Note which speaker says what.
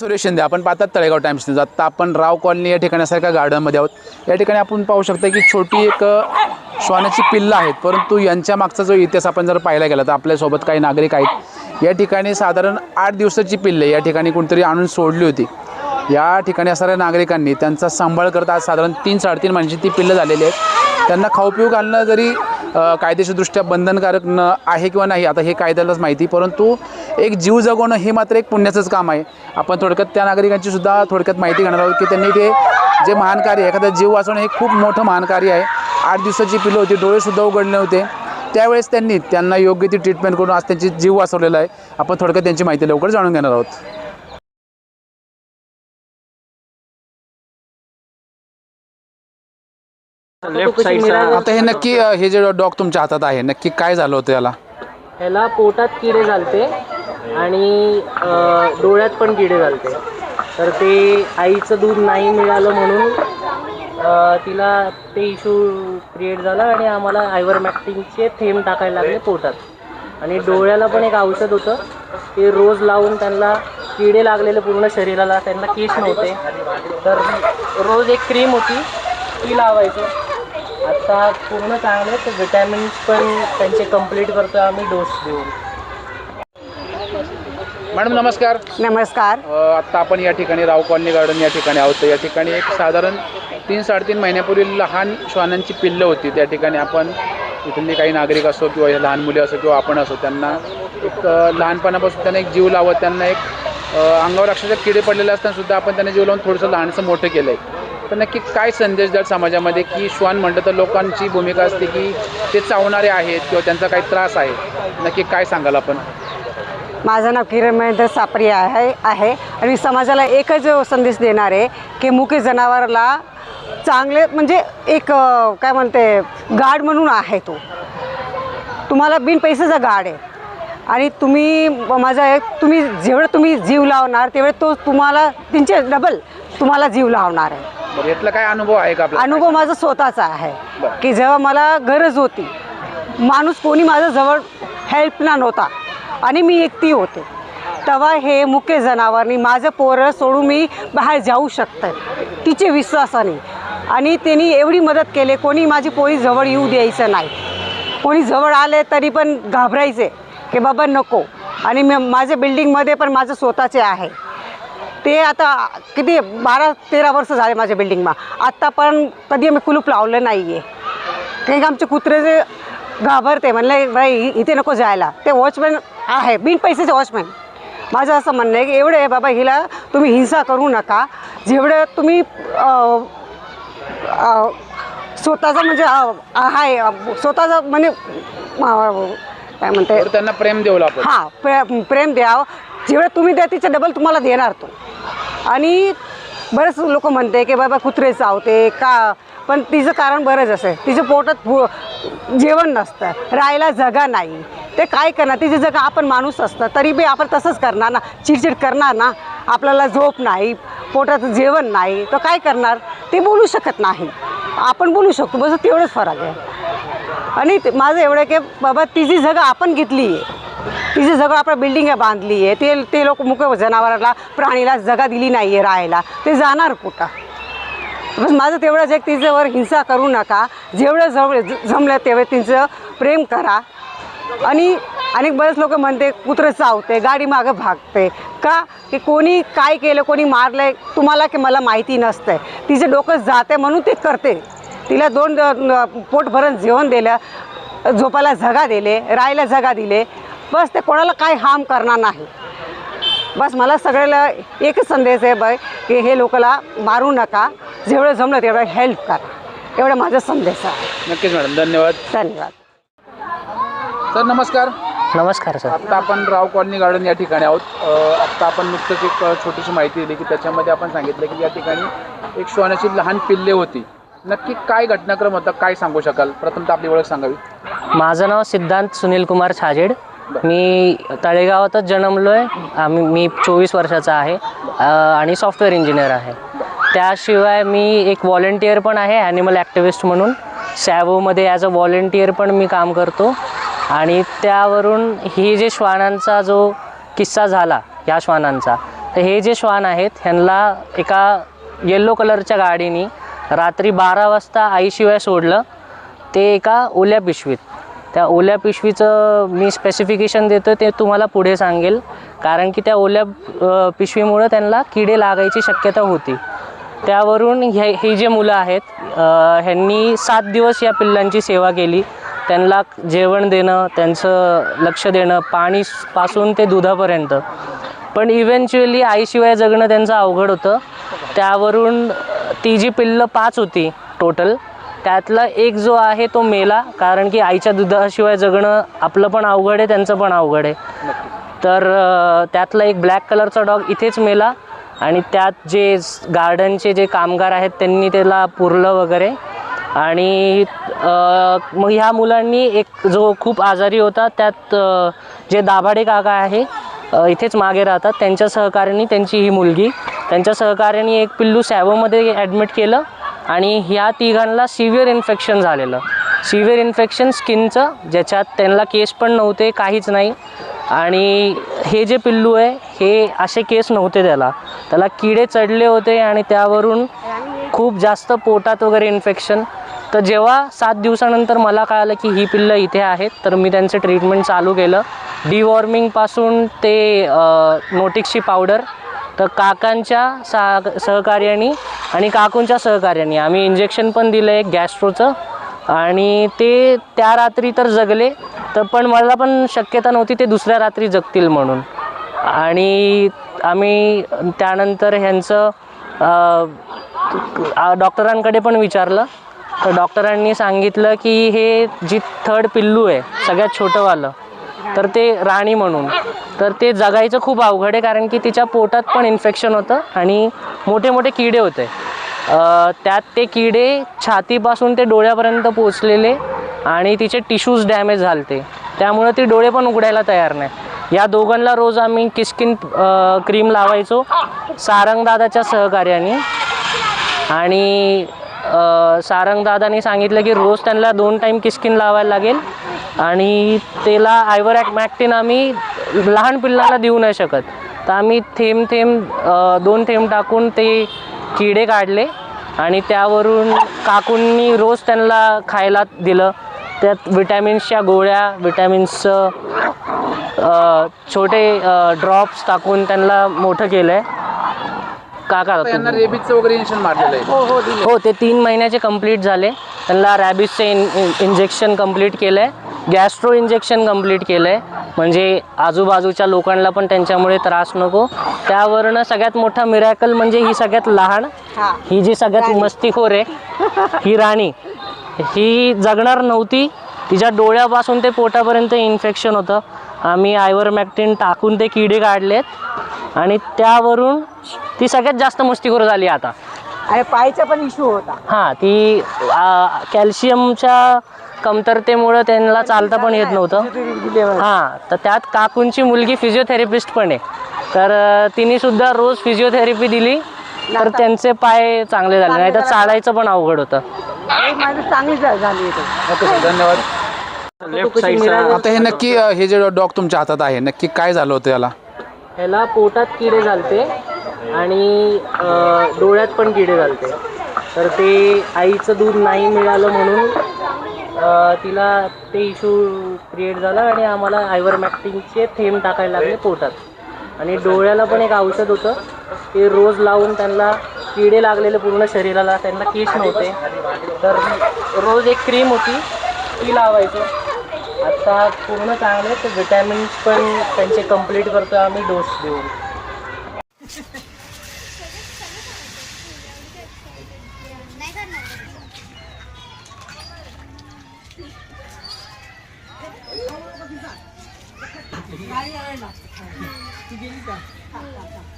Speaker 1: सुरेश शिंदे आपण पाहतात Talegaon times news आत्ता आपण राव कॉलनी या ठिकाणी सारख्या गार्डनमध्ये आहोत. या ठिकाणी आपण पाहू शकता की छोटी एक श्वानाची पिल्लं आहेत. परंतु यांच्या मागचा जो इतिहास आपण जर पाहायला गेला तर आपल्यासोबत काही नागरिक आहेत. या ठिकाणी साधारण आठ दिवसाची पिल्ले या ठिकाणी कोणतरी आणून सोडली होती. या ठिकाणी असणाऱ्या नागरिकांनी त्यांचा सांभाळ करत आज साधारण तीन साडेतीन महिन्याची ती पिल्लं झालेली आहेत. त्यांना खाऊ पिऊ घालणं जरी कायदेशीरदृष्ट्या बंधनकारक न आहे किंवा नाही आता हे कायद्यालाच माहिती परंतु एक जीव जगवणं हे मात्र एक पुण्याचंच काम आहे. आपण थोडक्यात त्या नागरिकांची सुद्धा थोडक्यात माहिती घेणार आहोत की त्यांनी ते जे महान कार्य आहे, एखादा जीव वाचवणं हे खूप मोठं महान कार्य आहे. आठ दिवसाची पिलं होती डोळेसुद्धा उघडले होते. त्यावेळेस त्यांनी त्यांना योग्य ती ट्रीटमेंट करून आज त्यांची जीव वाचवलेला आहे. आपण थोडक्यात त्यांची माहिती लवकर जाणून घेणार आहोत.
Speaker 2: लेफ्ट साईडचा
Speaker 1: आता हे नक्की अ, हे जे डॉग तुमच्या हातात आहे नक्की काय झालं होतं याला?
Speaker 2: ह्याला पोटात किडे झालते आणि अं, डोळ्यात पण किडे झालते. तर ते आईचं दूध नाही मिळालं म्हणून अं, तिला ते इशू क्रिएट झाला आणि आम्हाला आयवरमॅक्टिनचे थेंब टाकायला लागले पोटात. आणि डोळ्याला पण एक औषध होतं. ते रोज लावून त्यांना किडे लागलेले पूर्ण शरीराला त्यांना केस नव्हते. तर रोज एक क्रीम होती ती लावायचं. आता पूर्ण चांगले तर विटॅमिन्स पण त्यांचे कंप्लीट करतो आम्ही डोस देऊन.
Speaker 1: मॅडम नमस्कार.
Speaker 3: नमस्कार.
Speaker 1: अ, आत्ता आपण या ठिकाणी राव कॉलनी गार्डन या ठिकाणी आहोत. तर या ठिकाणी एक साधारण तीन साडेतीन महिन्यापूर्वी लहान श्वानांची पिल्लं होती. त्या ठिकाणी आपण इथले काही नागरिक असो किंवा हे लहान मुले असो किंवा आपण असो त्यांना एक अ, लहानपणापासून त्यांना एक जीव लावत त्यांना एक अ, अंगावर अक्षरशः किडे पडलेले असताना सुद्धा आपण त्यांना जीव लावून थोडंसं लहानसं मोठं केलं आहे तर नक्की काय संदेश द्याल समाजामध्ये की श्वान म्हटलं तर लोकांची भूमिका असते की ते चावणारे आहेत किंवा त्यांचा काही त्रास आहे? नक्की काय सांगाल आपण?
Speaker 3: माझं नाव किरण महेंद्र सापरी आहे आहे. आणि मी समाजाला एकच संदेश देणार आहे की मुके जनावराला चांगले म्हणजे एक काय म्हणते गार्ड म्हणून आहे तो. तुम्हाला बिन पैशाचा गार्ड आहे. आणि तुम्ही माझा एक तुम्ही जेवढं तुम्ही जीव लावणार तेवढे तो तुम्हाला त्यांचे डबल तुम्हाला जीव लावणार आहे.
Speaker 1: बरं यातला काय अनुभव आहे का आपला?
Speaker 3: अनुभव माझा स्वतःचा आहे.
Speaker 1: बरं.
Speaker 3: की जेव्हा मला गरज होती माणूस कोणी माझ्या जवळ हेल्पला नव्हता आणि मी एकटी होते तेव्हा हे मुख्य जनावरनी माझं पोरं सोडून मी बाहेर जाऊ शकते तिचे विश्वासाने. आणि त्यांनी एवढी मदत केली कोणी माझी पोळी जवळ येऊ द्यायचं नाही. कोणी जवळ आले तरी पण घाबरायचे की बाबा नको. आणि मी माझ्या बिल्डिंगमध्ये पण माझं स्वतःचे आहे. ते आता किती बारा तेरा वर्ष झाले माझ्या बिल्डिंगमा आत्ता पण कधी आम्ही कुलूप लावलं नाही आहे कारण की आमचे कुत्रे जे घाबरते म्हणलं बाई इथे नको जायला. ते वॉचमॅन आहे बिन पैशाचे वॉचमॅन माझं असं म्हणणं आहे की एवढं आहे बाबा हिला तुम्ही हिंसा करू नका. जेवढं तुम्ही स्वतःचा म्हणजे आहे स्वतःचा म्हणजे काय म्हणते?
Speaker 1: त्यांना प्रेम देऊ
Speaker 3: हां प्रे प्रेम द्यावं. जेवढं तुम्ही द्या तिचं डबल तुम्हाला देणार तो. आणि बरेच लोक म्हणते की बाबा कुत्रे चावते का? पण तिचं कारण बरंच असेल तिच्या पोटात पु- जेवण नसतं. राहायला जगा नाही. ते काय करणार? तिची जगा आपण माणूस असतं तरी बी आपण तसंच करणार ना? चिडचिड करणार ना? आपल्याला झोप नाही पोटात जेवण नाही तर काय करणार? ते बोलू शकत नाही. आपण बोलू शकतो बस तेवढंच फरक आहे. आणि ते- माझं एवढं की बाबा तिची जगा आपण घेतली आहे तिची जवळ आपण बिल्डिंग बांधली आहे. ते ते लोक मुक जनावराला प्राणीला जगा दिली नाही आहे राहायला. ते जाणार कुठं? बस माझं तेवढंच एक तिच्यावर हिंसा करू नका. जेवढं जवळ ज- जमलं तेवढं तिचं प्रेम करा. आणि आणि बरेच लोक म्हणते कुत्रं चावते गाडी मागं भागते. का? की कोणी काय केलं कोणी मारलं तुम्हाला की मला माहिती नसतं तिचं डोकं जाते म्हणून ते करते. तिला दोन पोटभरण पोट भरून जेवण दिलं झोपायला जगा दिले राहायला जगा दिले. बस ते कोणाला काय हार्म करणार नाही. बस मला सगळ्याला एकच संदेश आहे बाय की हे लोकाला मारू नका. जेवढं जमलं तेवढं हेल्प करा. एवढा माझा संदेश आहे.
Speaker 1: नक्कीच मॅडम धन्यवाद.
Speaker 3: धन्यवाद.
Speaker 1: सर नमस्कार.
Speaker 2: नमस्कार सर.
Speaker 1: आत्ता आपण राव कॉलनी गार्डन या ठिकाणी आहोत. आत्ता आपण नुकतंच एक छोटीशी माहिती दिली की त्याच्यामध्ये आपण सांगितलं की या ठिकाणी एक श्वानाची लहान पिल्ले होती. नक्की काय घटनाक्रम होता काय सांगू शकाल? प्रथमतः आपली ओळख सांगावी.
Speaker 2: माझं नाव सिद्धांत सुनील कुमार छाजेड. मी तळेगावातच जन्मलो आहे आम्ही मी चोवीस वर्षाचा आहे आणि सॉफ्टवेअर इंजिनियर आहे. त्याशिवाय मी एक व्हॉलेंटियर पण आहे ॲनिमल ॲक्टिव्हिस्ट म्हणून. सॅवोमध्ये ॲज अ व्हॉलेंटियर पण मी काम करतो. आणि त्यावरून ही जे श्वानांचा जो किस्सा झाला ह्या श्वानांचा तर हे जे श्वान आहेत ह्यांना एका येल्लो कलरच्या गाडीनी रात्री बारा वाजता आईशिवाय सोडलं. ते एका ओल्या पिशवीत. त्या ओल्या पिशवीचं मी स्पेसिफिकेशन देतो ते तुम्हाला पुढे सांगेल. कारण की त्या ओल्या पिशवीमुळं त्यांना किडे लागायची शक्यता होती. त्यावरून हे हे जे मुलं आहेत ह्यांनी सात दिवस या पिल्लांची सेवा केली. त्यांना जेवण देणं त्यांचं लक्ष देणं पाणीपासून ते दुधापर्यंत. पण इव्हेंच्युअली आईशिवाय जगणं त्यांचं अवघड होतं. त्यावरून ती जी पिल्लं पाच होती टोटल त्यातला एक जो आहे तो मेला कारण की आईच्या दुधाशिवाय जगणं आपलं पण अवघड आहे त्यांचं पण अवघड आहे. तर त्यातला एक ब्लॅक कलरचा डॉग इथेच मेला आणि त्यात जे गार्डनचे जे कामगार आहेत त्यांनी त्याला पुरलं वगैरे. आणि मग ह्या मुलांनी एक जो खूप आजारी होता त्यात जे दाभाडे काका आहे इथेच मागे राहतात. त्यांच्या सहकार्याने त्यांची ही मुलगी त्यांच्या सहकार्याने एक पिल्लू सॅवोमध्ये ॲडमिट केलं. आणि ह्या तिघांना सिव्हिअर इन्फेक्शन झालेलं. सिव्हिअर इन्फेक्शन स्किनचं ज्याच्यात त्यांना केस पण नव्हते काहीच नाही. आणि हे जे पिल्लू आहे हे असे केस नव्हते त्याला. त्याला किडे चढले होते आणि त्यावरून खूप जास्त पोटात वगैरे इन्फेक्शन. तर जेव्हा सात दिवसानंतर मला कळालं की ही पिल्लं इथे आहेत तर मी त्यांचं ट्रीटमेंट चालू केलं. डिवॉर्मिंगपासून ते नोटिक्सची पावडर तर काकांच्या सा सहकार्याने आणि काकूंच्या सहकार्याने आम्ही इंजेक्शन पण दिलं एक गॅस्ट्रोचं आणि ते त्या रात्री तर जगले तर पण मला पण शक्यता नव्हती ते दुसऱ्या रात्री जगतील म्हणून. आणि आम्ही त्यानंतर ह्यांचं डॉक्टरांकडे पण विचारलं. तर डॉक्टरांनी सांगितलं की हे जी थर्ड पिल्लू आहे सगळ्यात छोटंवालं तर ते राणी म्हणून. तर ते जगायचं खूप अवघड आहे कारण की तिच्या पोटात पण इन्फेक्शन होतं आणि मोठे मोठे किडे होते. त्यात ते किडे छातीपासून ते डोळ्यापर्यंत पोचलेले आणि तिचे टिश्यूज डॅमेज झालते. त्यामुळे ती डोळे पण उघडायला तयार नाही. या दोघांना रोज आम्ही किस्किन क्रीम लावायचो सारंगदादाच्या सहकार्याने. आणि सारंगदादाने सांगितलं की रोज त्यांना दोन टाईम किस्किन लावायला लागेल. आणि त्याला आयवर मॅक्टिन आम्ही लहान पिल्लाला देऊ नाही शकत. तर आम्ही थेंब थेंब दोन थेंब टाकून ते किडे काढले आणि त्यावरून काकूंनी रोज त्यांना खायला दिलं. त्यात विटॅमिन्सच्या गोळ्या विटॅमिन्सचं छोटे ड्रॉप्स टाकून त्यांना मोठं केलं आहे काका
Speaker 1: रेबीजचं वगैरे इंजेक्शन मारलेलं आहे.
Speaker 2: हो ते तीन महिन्याचे कंप्लीट झाले. त्यांना रॅबिसचं इन इंजेक्शन कंप्लीट केलं आहे गॅस्ट्रो इंजेक्शन कंप्लीट केलं आहे म्हणजे आजूबाजूच्या लोकांना पण त्यांच्यामुळे त्रास नको. त्यावरनं सगळ्यात मोठा मिरॅकल म्हणजे ही सगळ्यात लहान ही. जी सगळ्यात मस्तीखोर आहे ही राणी. ही जगणार नव्हती. तिच्या डोळ्यापासून ते पोटापर्यंत इन्फेक्शन होतं. आम्ही आयवरमॅक्टिन टाकून ते किडे काढलेत. आणि त्यावरून ती सगळ्यात जास्त मस्तीखोर झाली आता.
Speaker 3: आणि पायचा पण इश्यू होता.
Speaker 2: हां ती कॅल्शियमच्या कमतरतेमुळं त्यांना चालता पण येत नव्हतं. हां तर त्यात काकूंची मुलगी फिजिओथेरपिस्ट पण आहे. तर तिने सुद्धा रोज फिजिओथेरपी दिली. तर त्यांचे पाय चांगले झाले. नाही तर चालायचं पण अवघड होतं.
Speaker 3: चांगली झाली
Speaker 1: धन्यवाद. आता हे नक्की हे जे डॉग तुमच्या हातात आहे नक्की काय झालं होतं याला?
Speaker 2: ह्याला पोटात किडे झालते आणि डोळ्यात पण किडे झालते. तर ते आईचं दूध नाही मिळालं म्हणून तिला ते इशू क्रिएट झाला आणि आम्हाला आयवरमॅक्टिनचे थेंब टाकायला लागले पोटात. आणि डोळ्याला पण एक औषध होतं. ते रोज लावून त्यांना किडे लागलेले पूर्ण शरीराला. त्यांना केस नव्हते. तर रोज एक क्रीम होती. ती लावायचो. आता पूर्ण चांगले तर विटॅमिन्स पण त्यांचे कंप्लीट करतो आम्ही डोस देऊन. 哎，好了，把比赛。哪里来了？这边的。好好好。